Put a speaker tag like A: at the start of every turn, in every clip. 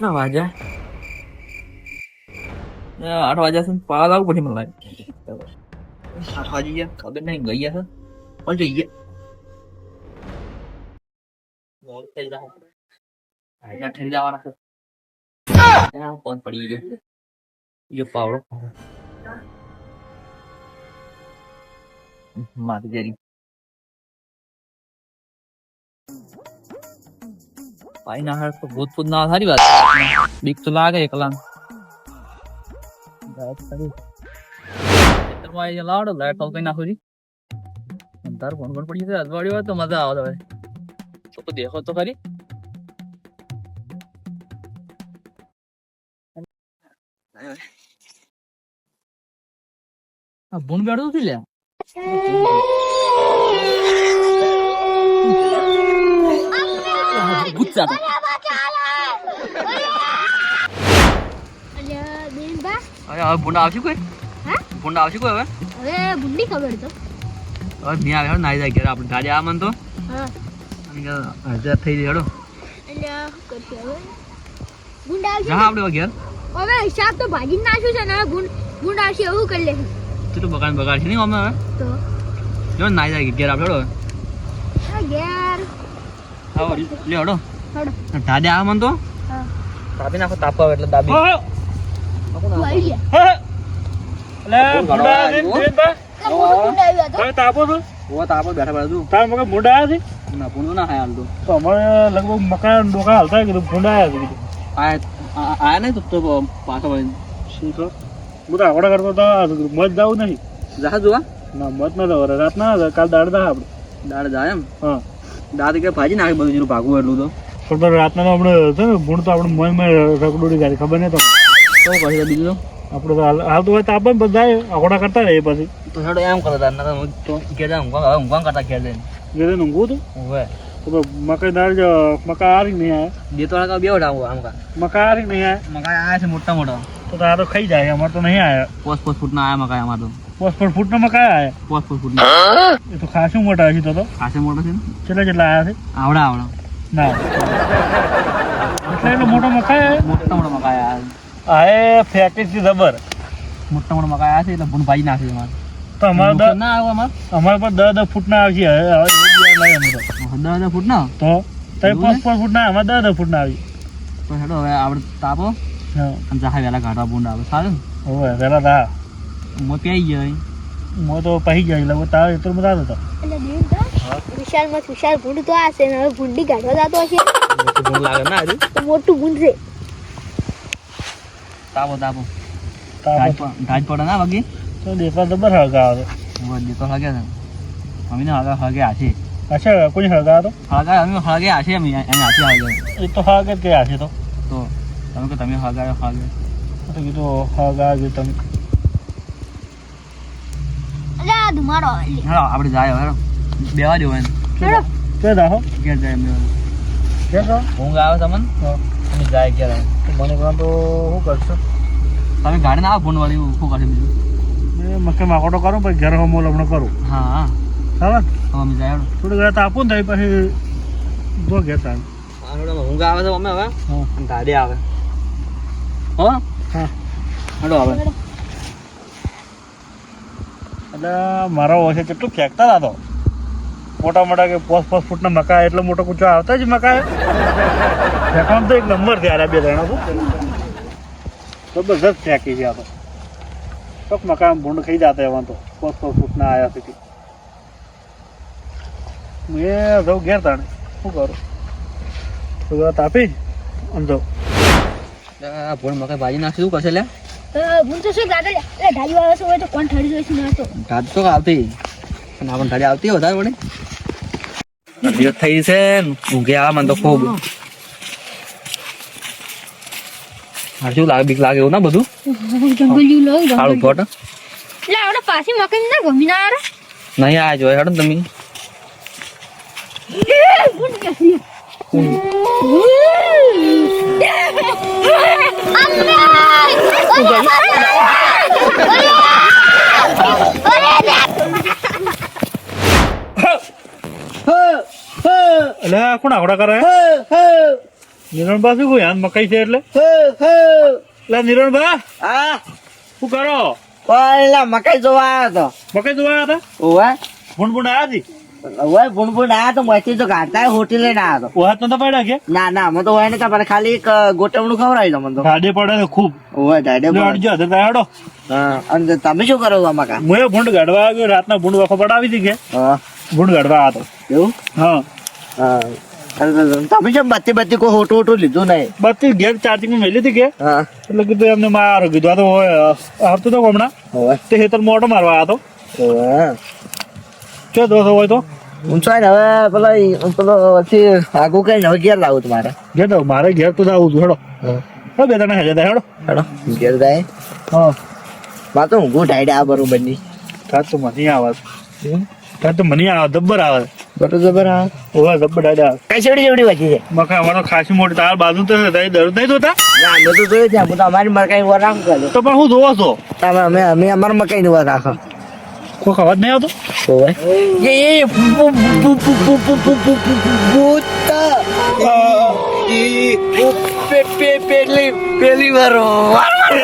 A: કેટલા વાગ્યા? આઠ વાગ્યા છે પાલ આવું પછી મને લાગે. આઠ વાગી ગયા, ખબર નહીં, ગયા છે. પણ જઈ ગયા. ઠરી જવાના છે. ફોન પડી ગયો. યો પાવડો. મારી જરી ભાઈ ના હાર તો ભૂત ભૂત ના સારી વાત બીક તો લાગે એકલા લાવડો લાઈટ તો કઈ નાખો જી તાર ફોન પણ પડી જશે અજવાળી હોય તો મજા આવે હવે તો દેખો તો ખરી આ ભૂન બેઠું છું લ્યા ગુસ્સા તો અરે હવે ભૂંડા આવશે કોઈ?
B: હા?
A: ભૂંડા આવશે કોઈ હવે?
B: હવે ભૂંડી ખબર તો.
A: હવે નહીં આવે નાઈ જાય ઘેર. આપણે ગાડી આ મન તો.
B: હા.
A: અને હજાર થઈ જાય હેડો.
B: ગુંડા આવશે
A: હા આપણે ઘેર.
B: હવે હિસાબ તો ભાજી નાખ્યું છે ને ગુંડ ગુંડ આવશે એવું કરી લેશે.
A: કેટલું બગાડ બગાડ છે નહીં અમે હવે?
B: તો.
A: જો નાઈ જાય ઘેર આપણે હેડો
B: ઘેર.
A: આવો લે હેડો. દાદે આ મન તો
B: હા.
A: દાબી નાખો તાપ આવે એટલે દાબી.
C: દાડ
A: જાય એમ?
C: હા.
A: દાદ કે ભાજી નાખે બધું જેનું ભાગવું એટલું તો.
C: પણ રાતના તો આપણે છે ને ભૂણ તો આપણે મનમાં રગડોડી ગાડી ખબર નહીં તો
A: તો પછી બીજું
C: આપણે તો હાલ તો હોય તો આપણે બધા આવડા કરતા રહીએ પછી.
A: તો હેડો એમ કરતા તાર હું તો ઘેર ઊંઘવા ઊંઘવા કરતા ઘેર જઈને.
C: ઘરે ઊંઘવું તું
A: ઊંઘે
C: તો? મકાઈ દાળ જો મકા આરી નહીં આવે.
A: બે તો વાળા બે આવું આમ કા.
C: મકા આરી નહીં આવે.
A: મકાઈ આયા છે મોટા મોટા.
C: તો તો આ તો ખાઈ જાય અમાર તો નહીં આવે.
A: પોસ પોસ ફૂટના આયા મકા અમાર તો.
C: પોસ પોસ ફૂટના મકા આયા
A: પોસ પોસ ફૂટના.
C: એ તો ખાસું મોટા છે તો તો.
A: ખાસે મોટા છે ને.
C: કેટલા કેટલા આયા છે?
A: આવડા આવડા.
C: ના. એટલે મોટો મકાઈ
A: મોટા મોટા મકાયા
C: આ એ ફેંકે છે જબર.
A: મોટા મોટા મકાઈ આયા છે એટલે ભૂન ભાજી નાખે
C: તો અમારે
A: નુકસાન ના આવે અમારે?
C: અમારે પર દસ દસ આવશે લાવીએ અમે તો
A: દસ હજાર ફૂટ ના?
C: તો તઈ પાંચ
A: ને?
C: પાંચ ફૂટના અમારે દસ દસ ફૂટના આવી.
A: તો હેડો હવે આપણે તાપો. અને જાહે ઘાટા બુંડ આવે સારું?
C: હવે વહેલા
A: મો પ્યાઈ ગયો
C: હું તો પહી જાય એટલે તાર એટલો બધા હતો
B: એટલે માં વિશાલ ભૂંડ તો આ છે ને હવે ભૂંડી કાઢવા જતો હશે.
A: ભૂંડ લાગે ના હજુ?
B: તો મોટું ભૂંડ છે.
A: તાપો તાપ ઢાજ પડે ના વાગી?
C: તો દેખા તો બર હળગા આવે.
A: વધી તો હગે છે. અમીને હળગા હગે આશે
C: અચ્છા કોઈ હળગા તો?
A: હળગા અમે હગે આશે અમે એને આશે હગે
C: એ તો હળગે કે છે તો?
A: તો તમે કે તમે હગાયો હળગે.
C: તો કીધું હળગા જે તમે.
B: આ ધુમાડો આવે
A: આપણે જાય હેડો બેવા દેવો એને.
C: કે દાહો
A: ઘેર જાય એમ
C: કે તો
A: ઊંઘ આવે તમને. અમે જાય ઘેર આવે.
C: મને કહો તો શું કરશો?
A: તમે ગાડી ના આવો ફોન વાળી શું કરશે બીજું.
C: મકે માકોટો કરું પછી ઘેર હોમો લમણો કરું.
A: હા. હા તો અમે જાય
C: થોડું ઘરે આપું ને પછી જો ઘેર
A: હેડો, ઊંઘ આવે છે અમે હવે?
C: હા.
A: ગાડી આવે. હો?
C: હા.
A: હેડો આવે.
C: એટલે મારો ઓછે કેટલું ફેંકતા હતા તો? મોટા મોટા કે પોસ પોસ ફૂટના મકા એટલો મોટો કૂચો આવતા જ મકા ફેંકવાનું તો એક નંબર થયા બે જણા તો જબરજસ્ત ફેંકી છે આ તો. ચોક મકા ભૂંડ ખાઈ જતા એવા તો. પોસ પોસ ફૂટના આવ્યા સુધી મેં જવું ઘેર તાણે. શું કરું? તાપી આમ જાઉં.
A: ભૂંડ મકાઈ ભાજી નાખી શું કરશે લે?
B: ભૂંડ તો શું ગાડે લે ઢાળી વાળો છે હોય તો કોણ ઠરી જોઈશું ના તો?
A: ગાડી તો આવતી અને આપણને આવતી વધારે વળી. તબિયત થઈ છે ઊંઘે આવે મને તો ખૂબ. હા શું લાગે બીક લાગે એવું ના બધું? સારું ફોટ.
B: એટલે આપણે પાછી મકાઈ ના ગમી ના આવે
A: નહીં આ જોયે હેડો તમે.
B: ભૂંડ
C: એટલે કોણ આવડા કરે? નિરણબા શું કોઈ મકાઈ છે એટલે? એટલે નિરણબા
D: હા.
C: શું કરો?
D: પેલા મકાઈ જોવા આવ્યો
C: મકાઈ જોવા હતા?
D: તો ઓવે.
C: ભૂંડ ભૂંડ આવ્યા હતી?
D: ભૂંડ ભૂંડ આવ્યા તો મસ્તી તો કાઢતા હોટેલ લઈને આવ્યો તો.
C: ઓહાત તો પડ્યા કે?
D: ના ના અમે તો હોય ને પણ ખાલી એક ગોટમણું ખવડાવી દો મને તો.
C: ગાડી પડે છે ખૂબ.
D: ડાયડે
C: લ્યો, અડજો હજાર
D: હા. અને તમે શું કરો છો મકા?
C: મુએ ભૂંડ ગાડવા આવ્યો રાતના ભૂંડ વખો પડાવી હતી કે?
D: હા.
C: ભૂંડ ગાડવા આવ્યો
D: એવું?
C: હા.
D: તમે કેમ બત્તી બત્તી કોઈ હોટું હોટું લીધું નહીં?
C: બત્તી ઘેર ચાર્જિંગ મેલી હતી કે?
D: હા.
C: એટલે કીધું એમને મારો કીધું આ તો હોય તો હમણાં. તે હેતર મોટો મારવા આવ્યો
D: ઓવે
C: તો દોસ્તો હોય તો?
D: છો હવે પેલા પેલો પછી આગું કઈ હવે ઘેર લાવું તમારે
C: ઘેર તો મારે ઘેર તો આવું છું હેડો. હેડો બે ત્રણ હજાર હેડો.
D: હેડો ઘેર જાય.
C: હા.
D: માં તો ઊંઘું ડાયડે આ બરોબરની
C: તાર તો મને આવે તાર તો મને આવે દબ્બર આવે.
D: બટો જબર હા છે
C: મકા અમારો ખાસી મોટી તાર બાજુ તો તારી દર નહીં જોતા
D: ના અમે અમારી મકાઈ વાર રામ
C: તો હું જોવો છો
D: તમે અમે અમે અમાર મકાઈ નું વાર રાખો
C: કોઈ અવાજ નહીં આવતો
D: ઓય એ પેલી પેલી વાર
C: વાર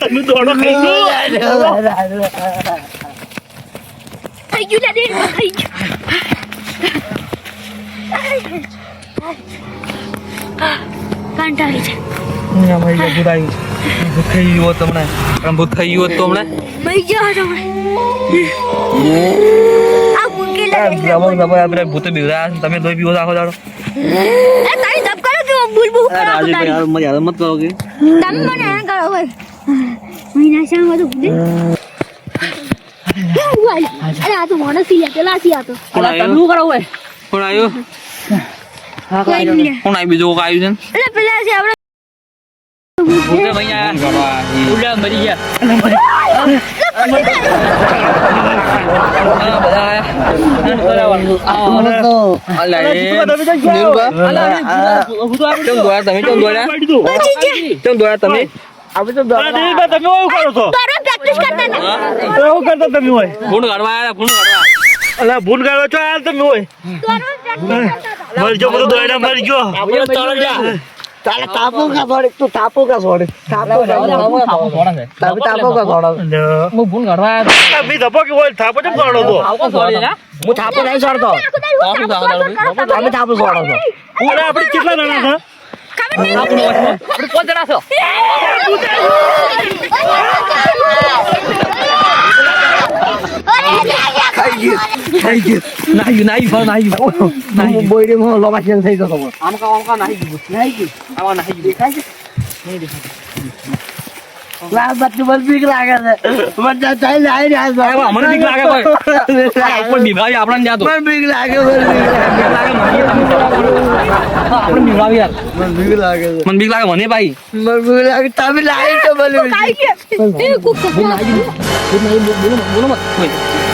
C: તને દોડો ખાઈ ગયો
B: થઈ ગયું ને થઈ છે મરી છે
A: ભૂત થઈ ગયું તમને? પણ ભૂત થઈ ગયું હોત તો હમણાં
B: મરી ગયો તમે આ મૂકી લે
A: જબર જબર આપણે ભૂતે બીવડાયા તમે લોહી પીવો આખો દાડો.
B: એ તારી ધબ કરો કે બુલ બુલ કરો
A: રાજુભાઈ યાર મજા આવે મત કરો કે.
B: તમે મને હેરાન કરો ભાઈ મહિના શામ બધું ભૂલી હોય? અરે આ તો માણસથી લે પેલા થી આ તો.
A: કોણ
B: કરો હોય?
A: કોણ આવ્યું?
B: કોઈ નહીં
A: કોણ આવ્યું? બીજું કોક આવ્યું છે
B: એટલે પેલા છે આપણે
A: ભૂખે ભાઈ ભૂન ઉડા મરી ગયા
C: ભૂલ કરવા છો તમે હોય મરજો બધું દોડા મરજો
D: તારે તાપો કા છોડે તું તાપો કા છોડે તાપો કા છોડે તમે તાપો કા છોડો.
A: હું કાઢવા આયા
C: તમે ધપો કે હોય થાપો કેમ દોડો છો
A: આવો સોરી ના
D: હું થાપો નહીં છોડતો
A: કામ દાડો
D: તમે થાપો છોડો છો
C: અરે આપણે કેટલા જણા છે
A: આપણે કોણ જણા છો નાહી નાહી પણ નાહી
D: હું બોયડી માં લોબા ચેન્જ થઈ જતો
A: આમ કા આમ કા નાહી ગયું નાહી ગયું આમાં નાહી ગયું દેખાય
D: આ બધું બસ બીક લાગે છે બધા થઈ ને આ
A: અરે અમને બીક લાગે કોઈ આ ઉપર બીભાવી આપણને જાતો
D: મને બીક લાગે મને બીક લાગે
A: આપણે બીભાવી યાર
D: મને બીક લાગે છે
A: મને બીક લાગે મને ભાઈ
D: મને બીક લાગે તમે લાવી તો મને
B: કાઈ કે એ કુક
A: બોલ નાહી ગયું બોલ નાહી બોલ બોલો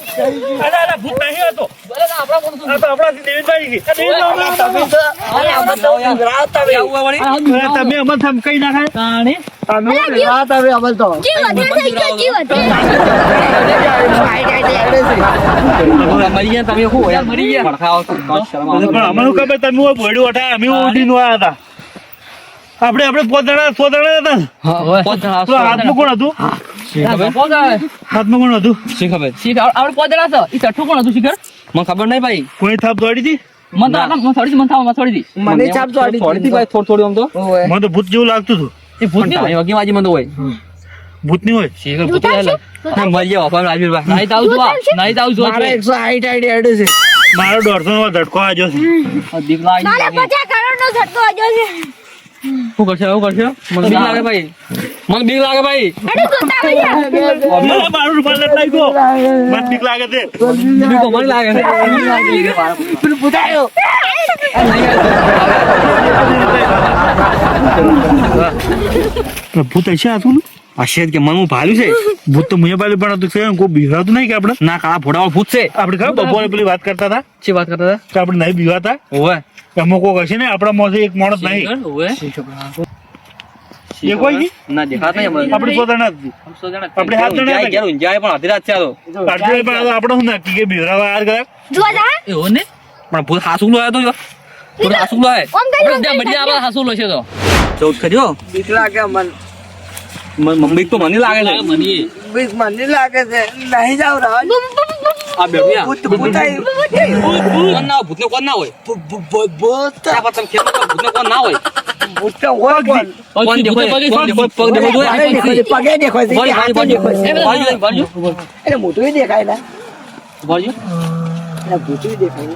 C: અરે અરે
D: તમે
C: અમલ થમકાઈ નાખાય આપડે આપડે પોતાના પોતણા હતા.
A: કોણ
C: હતું? હાથમાં કોણ હતું? હાથમાં કોણ હતું
A: આપણે પોદરા છો ઈ ચઠ્ઠું કોણ હતું શિખર? મને ખબર નહીં ભાઈ.
C: કોઈ થાપ દોડી હતી
A: મને તો થોડી મને થાવ મને થોડી
D: મને ચાપ ચોડી
A: થોડી ભાઈ થોડી થોડી આમ તો.
C: મને તો ભૂત જેવું લાગતું હતું.
A: એ ભૂત નહીં હોય? વગી વાજી મને તો હોય.
C: ભૂત નહીં હોય?
A: શિખર ભૂત હોય ના મરી ગયા બાપા રાજવીરભાઈ નહીં તાવ જો નહીં તાવ જો
D: મારે 160 આઈડી એડ છે.
C: મારો દોઢસો નો ધડકો આજો છે.
A: દીકલા
B: કરોડ નો ઝટકો આજો છે.
A: શું કરશે આવું કરશે? મને બીક લાગે ભાઈ. મને બીક લાગે ભાઈ.
B: અરે ગોતા
C: મારું રૂપાલ લઈ ગયો મને બીક લાગે છે. બીક મને લાગે છે.
D: પેલું બુધાયો
C: ભૂત છે આ તું
A: હશે કે મન ભાલ્યું છે?
C: ભૂત તો મુએ ભાલ્યું પણ હતું છે કોઈ બીવાતું નહીં કે આપણે?
A: ના કાળા ફોડાવાળું ભૂત છે.
C: આપણે ખબર બપોરે પેલી વાત કરતા હતા?
A: શી વાત કરતા
C: કે આપણે નહીં બીવાતા?
A: હતા
C: એમાં કોક હશે ને આપણા માંથી એક માણસ નહીં. એ કોઈ
A: ના દેખાત નહીં આપણે
C: આપણે પોતાના આપણે હાથ જણા હતા.
A: ઊંઝાય પણ અડધી રાત છે આ તો.
C: પણ આપણે શું નક્કી કે બીવરાવા યાર કરે
B: જોવા જા.
A: એવું ને. પણ ભૂત હાસુલો આવ્યો તો ભૂત હાસુલો આવે
B: ઓમ કઈ ઓમ કઈ
A: બધી આપણે છે તો. ચૌદ કર્યો
D: મન
A: મમ્મી તો મને લાગે છે મને
D: બીક મને લાગે છે નહીં જાવ રાજ
A: આ બેઠ્યા
D: ભૂત ભૂતાયું
A: કોણ ના ભૂતને કોણ ના હોય
D: ભૂત ભૂત
A: ત્યાં પર તમે ભૂતને કોણ ના હોય
D: ભૂત હોય કોણ
A: કોણ દેખો પગ દેખો
D: પગે દેખાય હાથે એટલે મોટું ને એટલે ભૂતું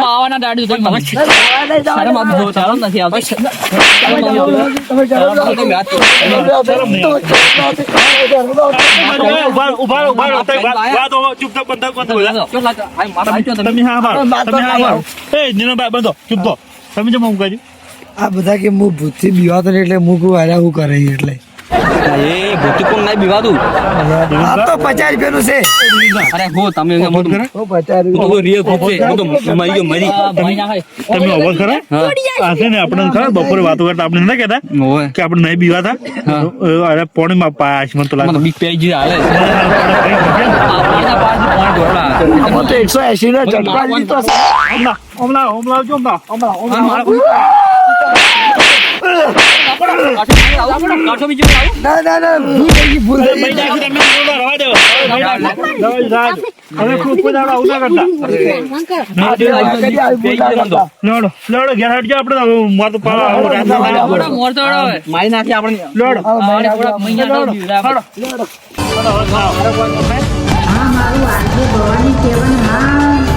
A: પાવાના
D: તમે
C: જો
D: આ બધા કે હું ભૂતથી બીવાતો એટલે હું વાર્યા કરે એટલે.
A: એ ભૂતી કોણ નહીં બીવાતું
D: આ તો પચાસ રૂપિયાનું છે.
A: અરે હો તમે હું તો
D: રૂપિયા
A: રિયલ ભૂત છે. હું તો મરી ગયો મરી.
C: તમે અવાજ ખરા?
A: હા.
C: આ છે ને આપણે ખરા બપોરે વાતો કરતા આપણે ના કહેતા કે આપણે નહીં બીવાતા અરે પોણી માં પાયા મને તો લાગે.
A: બીક પેજ હાલે
D: એકસો એસી નો લીધો છે.
C: હમણાં હમણાં હમણાં હમણાં હમણાં
D: ના ના ના ભૂલ થઈ ગઈ ભૂલ થઈ ગઈ.
C: હવે કોઈ કોઈ દાડો કરતા. લેવડો લેવડો ઘેર હટજો આપણે તો પાવા
A: મોર તો મારી નાખી આપણે
D: મારે
A: બીવડા આપણે.
E: હા મારું આજે ભવાની સેવન હા